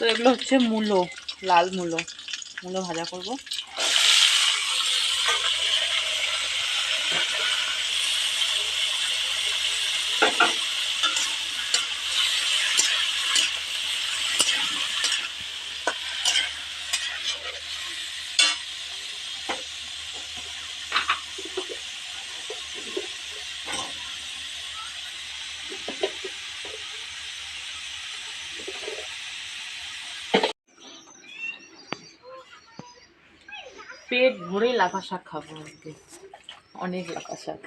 তো এগুলো হচ্ছে মূলো লাল মূলো। মূলো ভাজা করব। পেট ভরে লাফা শাক খাব আজকে অনেক লাফা শাক।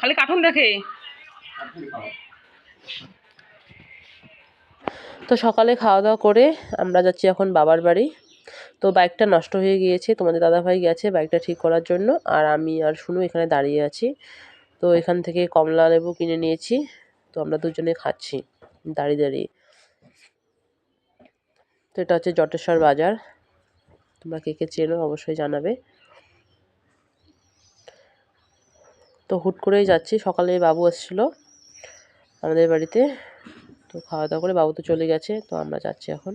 খালি দেখে। তো সকালে খাওয়া দাওয়া করে আমরা যাচ্ছি এখন বাবার বাড়ি। তো বাইকটা নষ্ট হয়ে গিয়েছে, তোমাদের দাদাভাই গেছে বাইকটা ঠিক করার জন্য, আর আমি আর শুনু এখানে দাঁড়িয়ে আছি। তো এখান থেকে কমলা লেবু কিনে নিয়েছি তো আমরা দুজনে খাচ্ছি, দাঁড়িয়ে দাঁড়িয়ে। তো এটা হচ্ছে জটেশ্বর বাজার। তোমরা কে কে চেনো অবশ্যই জানাবে। তো হুট করেই যাচ্ছি, সকালে বাবু এসেছিল আমাদের বাড়িতে। তো খাওয়া দাওয়া করে বাবু তো চলে গেছে, তো আমরা যাচ্ছি এখন।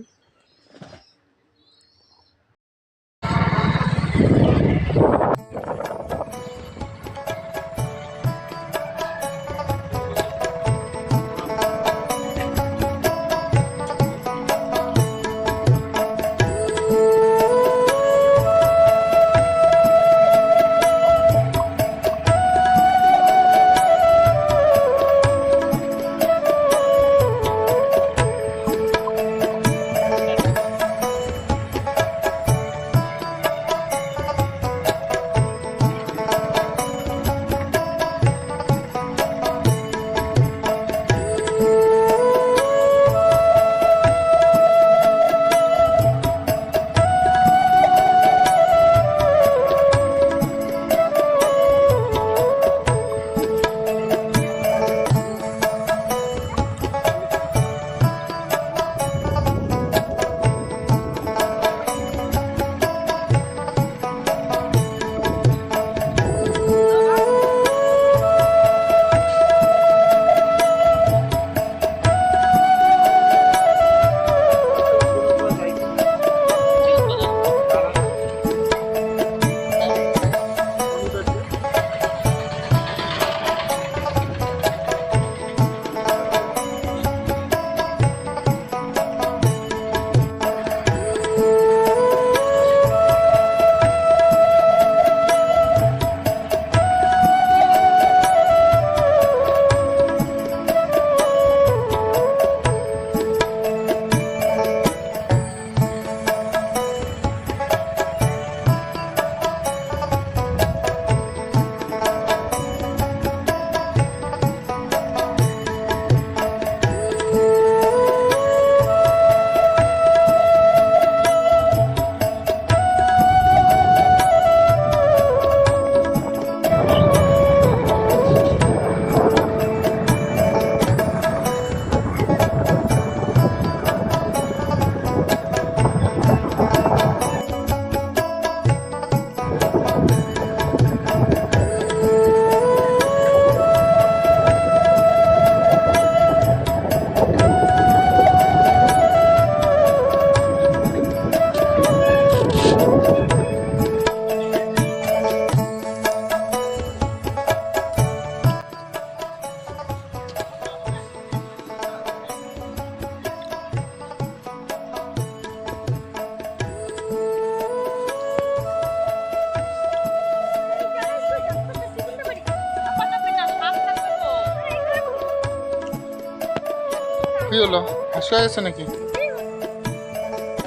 কি হলো? হাসি নাকি?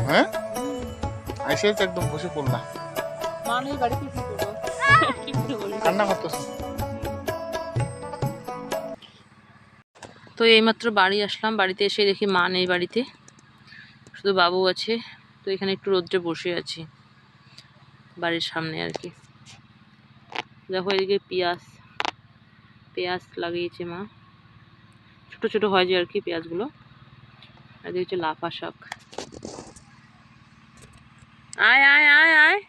হ্যাঁ? একদম বসে পড়লাম মা নেই বাড়িতে কি করব? কান্না করতেছে। তো এইমাত্র বাড়ি আসলাম। বাড়িতে এসে দেখি মা নেই বাড়িতে। শুধু বাবু আছে। তো এখানে একটু রোদ্রে বসে আছি। বাড়ির সামনে আর কি। দেখো এদিকে পেঁয়াজ। পেঁয়াজ লাগিয়েছে মা। ছোট ছোট হয় যে আর কি পেঁয়াজগুলো। আর হচ্ছে লাফা শাক। আয় আয় আয় আয়।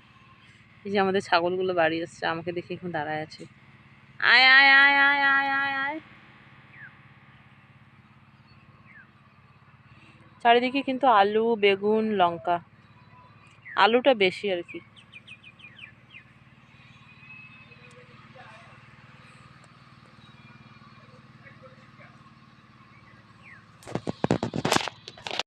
এই যে আমাদের ছাগলগুলো বাড়ি আসছে আমাকে দেখে এখন দাঁড়ায় আছে। আয় আয় আয় আয় আয় আয় আয়। চারিদিকে কিন্তু আলু, বেগুন, লঙ্কা। আলুটা বেশি আর কি।